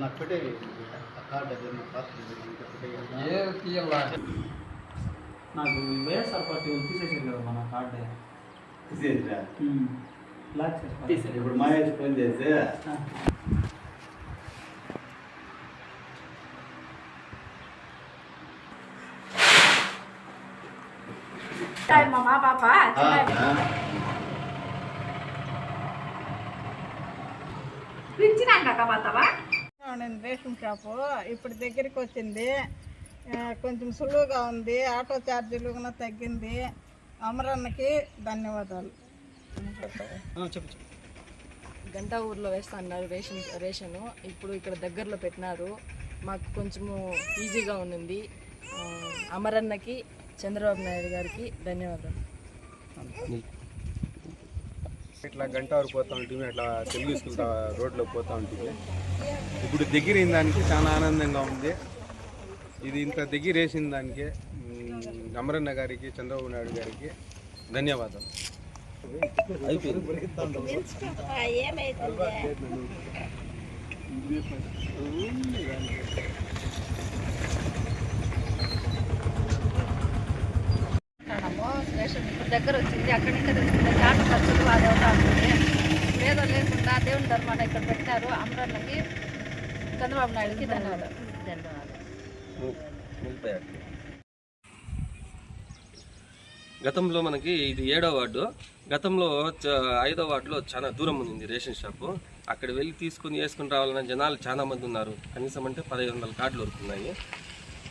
నాకు పెట్టే కార్డు అది నా పాత్ర పెట్టే ఏ తీయాలా నాకు వైఎస్ఆర్ పార్టీ వాళ్ళు తీసేసారు కదా మన కార్డు తీసేసిరా బ్లాక్ చేసి ఇప్పుడు మహేష్ ఫోన్ చేసి మా పాప పిలిచినాక పోతావా నేను రేషన్ షాపు. ఇప్పుడు దగ్గరికి వచ్చింది. కొంచెం సులువుగా ఉంది. ఆటో ఛార్జీలు కూడా తగ్గింది. అమరన్నకి ధన్యవాదాలు. చెప్పు గంటా ఊర్లో వేస్తా అన్నారు రేషన్ రేషను. ఇప్పుడు ఇక్కడ దగ్గరలో పెట్టినారు. మాకు కొంచెము ఈజీగా ఉండింది. ఆ, అమరన్నకి చంద్రబాబు నాయుడు గారికి ధన్యవాదాలు. ఇట్లా గంట వరకు పోతా ఉంటుంది అట్లా తెలుగు స్కూల్ రోడ్లోకి పోతూ పోతా ఉంటుంది. ఇప్పుడు దగ్గర దానికి చాలా ఆనందంగా ఉంది. ఇది ఇంత దగ్గర వేసిన దానికి అమరన్న గారికి చంద్రబాబు నాయుడు గారికి ధన్యవాదాలు. అంటున్నాము వేషం ఇప్పుడు దగ్గర వచ్చింది. అక్కడి నుంచి తెచ్చుకుంటే చాటు ఖర్చులు అది అవుతా ఉంటుంది ఇప్పుడు ఏదో లేకుండా దేవుని ధర్మాన్ని ఇక్కడ పెట్టారు. అమరన్నకి చంద్రబాబు నాయుడుకి ధన్యవాదాలు. గతంలో మనకి ఇది ఏడో వార్డు. గతంలో ఐదో వార్డులో చాలా దూరం ఉంది రేషన్ షాపు. అక్కడ వెళ్ళి తీసుకుని వేసుకుని రావాలన్న జనాలు చాలామంది ఉన్నారు. కనీసం అంటే పదహైదు వందల కార్డులు వరకున్నాయి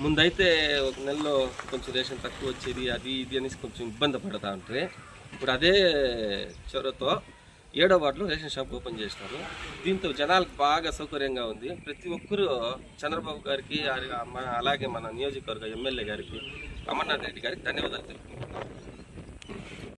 ముందైతే ఒక నెలలో కొంచెం రేషన్ తక్కువ వచ్చేది అది ఇది అనేసి కొంచెం ఇబ్బంది పడతా ఉంటే ఇప్పుడు అదే చొరవతో ఏడో వార్డులో రేషన్ షాప్ ఓపెన్ చేసినారు. దీంతో జనాలకు బాగా సౌకర్యంగా ఉంది. ప్రతి ఒక్కరూ చంద్రబాబు గారికి మన- అలాగే మన నియోజకవర్గ ఎమ్మెల్యే గారికి అమర్నాథ్ రెడ్డి గారికి ధన్యవాదాలు తెలుపుకుంటున్నాం.